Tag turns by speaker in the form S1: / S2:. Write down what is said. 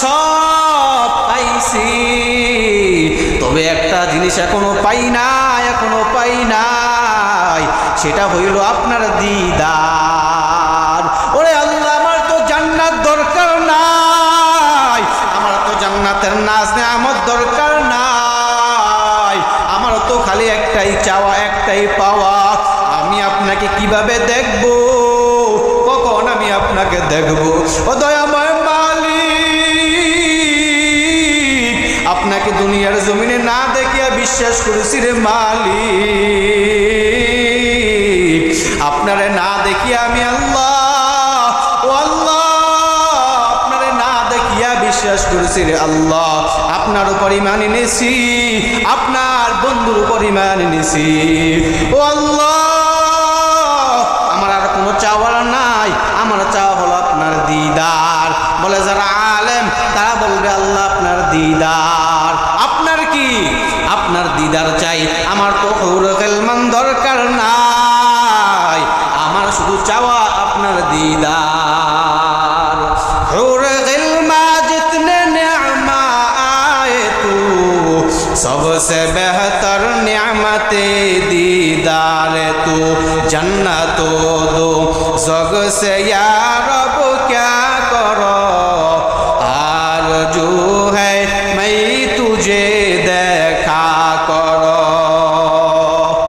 S1: সব পাইছি। তবে একটা জিনিস এখনও পাই না, এখনও পাই নাই। সেটা হইল আপনার দিদার। ওরে আল্লাহ, আমার তো জান্নাত দরকার নাই। আমার তো জান্নাতের নাচ আমার দরকার নাই। আমার তো খালি একটাই চাওয়া, একটাই পাওয়া। আমি আপনাকে কীভাবে দেখব? কখন আমি আপনাকে দেখব? আপনাকে দুনিয়ার জমিনে না দেখিয়া বিশ্বাস করেছি রে মালিক। আপনারে না দেখিয়া আমি আল্লাহ, ও আল্লাহ, আপনারে না দেখিয়া বিশ্বাস করেছি রে আল্লাহ। আপনার উপর ইমান এনেছি, আপনার বন্ধুর উপর ইমান এনেছি। ও আল্লাহ, আমার আর কোনো চাওয়ার নাই, আমার চাওয়া হলো আপনার দিদার। বলে যারা আলেম, তারা বলবে আল্লাহ আপনার দিদার। তোর খেলমান দরকার নাই। আমার শুধু চাওয়া আপনার দিদার। হোর গিলমা জিতনে নিয়ামা আয়ে তু, সবসে বেহতর নিয়ামতে দিদার তু। জন্নত দো জগ সে রব ক্যা করো। আর জো হ্যাঁ मैं तुझे देखा कर